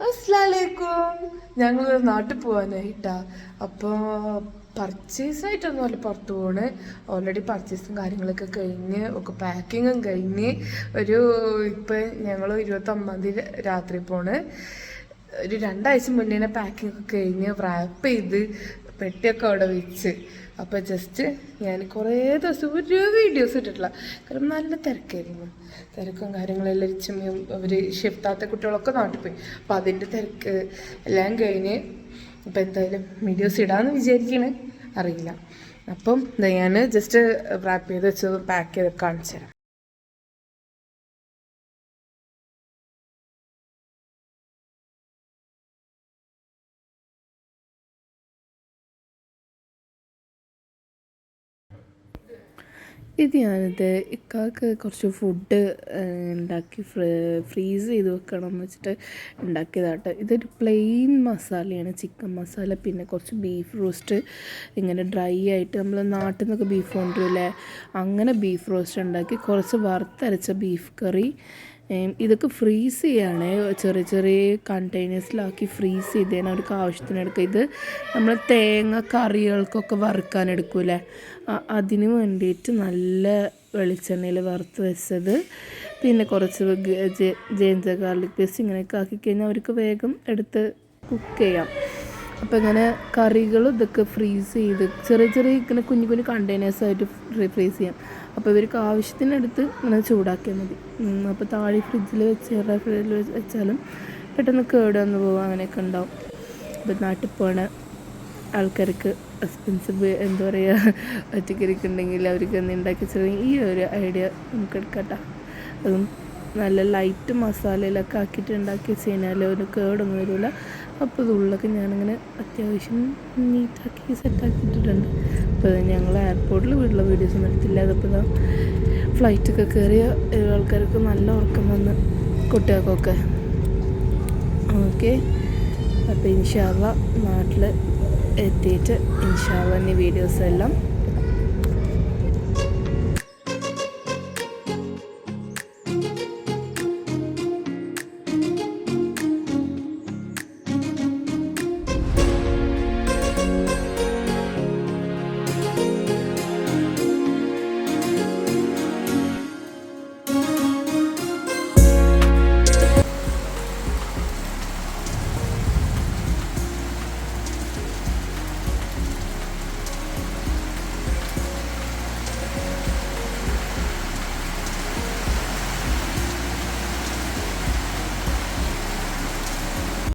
അസ്ലാലേക്കും ഞങ്ങൾ നാട്ടിൽ പോകാനായിട്ടാ അപ്പോൾ പർച്ചേസ് ആയിട്ടൊന്നുമല്ല പുറത്ത് പോണ്. ഓൾറെഡി പർച്ചേസും കാര്യങ്ങളൊക്കെ കഴിഞ്ഞ് ഒക്കെ പാക്കിങ്ങും കഴിഞ്ഞ് ഒരു ഇപ്പം ഞങ്ങൾ ഇരുപത്തൊമ്പതാം തീയതി രാത്രി പോണ്. ഒരു രണ്ടാഴ്ച മുന്നേ പാക്കിംഗ് ഒക്കെ കഴിഞ്ഞ് റാപ്പ് ചെയ്ത് പെട്ടിയൊക്കെ അവിടെ വെച്ച്. അപ്പോൾ ജസ്റ്റ് ഞാൻ കുറേ ദിവസം ഒരു വീഡിയോസ് ഇട്ടിട്ടില്ല. കാരണം നല്ല തിരക്കായിരുന്നു. തിരക്കും കാര്യങ്ങളെല്ലാം ചുമ്മിയും അവർ ഷിഫ്റ്റാത്ത കുട്ടികളൊക്കെ നാട്ടിൽ പോയി. അപ്പോൾ അതിന്റെ തിരക്ക് എല്ലാം കഴിഞ്ഞ് അപ്പോൾ എന്തായാലും വീഡിയോസ് ഇടാമെന്ന് വിചാരിക്കണേ. അറിയില്ല. അപ്പം ഞാൻ ജസ്റ്റ് റാപ്പ് ചെയ്ത് വെച്ചത് പാക്ക് ചെയ്ത് കാണിച്ചു തരാം. ഇത് ഞാനിത് ഇക്കാക്ക് കുറച്ച് ഫുഡ് ഉണ്ടാക്കി ഫ്രീസ് ചെയ്ത് വെക്കണം എന്ന് വെച്ചിട്ട് ഉണ്ടാക്കിയതാട്ടോ ഇതൊരു പ്ലെയിൻ മസാലയാണ് ചിക്കൻ മസാല പിന്നെ കുറച്ച് ബീഫ് റോസ്റ്റ് ഇങ്ങനെ ഡ്രൈ ആയിട്ട് നമ്മൾ നാട്ടിൽ നിന്നൊക്കെ ബീഫ് കൊണ്ടുവരില്ലേ? അങ്ങനെ ബീഫ് റോസ്റ്റ് ഉണ്ടാക്കി കുറച്ച് വറുത്തരച്ച ബീഫ് കറി ഇതൊക്കെ ഫ്രീസ് ചെയ്യാണ്. ചെറിയ ചെറിയ കണ്ടെയ്നേഴ്സിലാക്കി ഫ്രീസ് ചെയ്തതിന് അവർക്ക് ആവശ്യത്തിന് ഇത് നമ്മൾ തേങ്ങ കറികൾക്കൊക്കെ വറുക്കാൻ എടുക്കൂലേ അതിന് വേണ്ടിയിട്ട് നല്ല വെളിച്ചെണ്ണയിൽ വറുത്ത് വെച്ചത്. പിന്നെ കുറച്ച് ജെയിൻസ് ഗാർലിക് പേസ്റ്റ് ഇങ്ങനെയൊക്കെ ആക്കി കഴിഞ്ഞാൽ അവർക്ക് വേഗം എടുത്ത് കുക്ക് ചെയ്യാം. അപ്പോൾ ഇങ്ങനെ കറികൾ ഇതൊക്കെ ഫ്രീസ് ചെയ്ത് ചെറിയ ചെറിയ ഇങ്ങനെ കുഞ്ഞു കുഞ്ഞു കണ്ടെയ്നേഴ്സായിട്ട് ഫ്രീസ് ചെയ്യാം. അപ്പോൾ ഇവർക്ക് ആവശ്യത്തിനടുത്ത് ഇങ്ങനെ ചൂടാക്കിയാൽ മതി. അപ്പോൾ താഴെ ഫ്രിഡ്ജിൽ വെച്ച് ഫ്രിഡ്ജിൽ വെച്ചാലും പെട്ടെന്ന് കേട് വന്ന് പോകും അങ്ങനെയൊക്കെ ഉണ്ടാവും. അപ്പോൾ നാട്ടിൽ പോണ ആൾക്കാർക്ക് എക്സ്പെൻസീവ് എന്താ പറയുക ഒറ്റക്കരിക്കുണ്ടെങ്കിൽ അവർക്ക് എന്ത് ഉണ്ടാക്കി ചെറിയ ഈ ഒരു ഐഡിയ നമുക്ക് എടുക്കട്ടോ അതും നല്ല ലൈറ്റ് മസാലയിലൊക്കെ ആക്കിയിട്ട് ഉണ്ടാക്കി വെച്ച് കഴിഞ്ഞാൽ ഒരു കേടൊന്നും വരില്ല അപ്പോൾ ഇത് ഉള്ളൊക്കെ ഞാനിങ്ങനെ അത്യാവശ്യം നീറ്റാക്കി സെറ്റാക്കിയിട്ടിട്ടുണ്ട് അപ്പോൾ ഞങ്ങൾ എയർപോർട്ടിൽ വീട്ടിലെ വീഡിയോസ് ഒന്നും എടുത്തില്ല. അതിപ്പോൾ ഇതാ ഫ്ലൈറ്റൊക്കെ കയറിയ ആൾക്കാർക്ക് നല്ല ഉറക്കം വന്ന് കുട്ടികൾക്കൊക്കെ. ഓക്കെ. അപ്പോൾ ഇൻഷാല്ല നാട്ടിൽ എത്തിയിട്ട് ഇൻഷാല്ല ഇനി വീഡിയോസ് എല്ലാം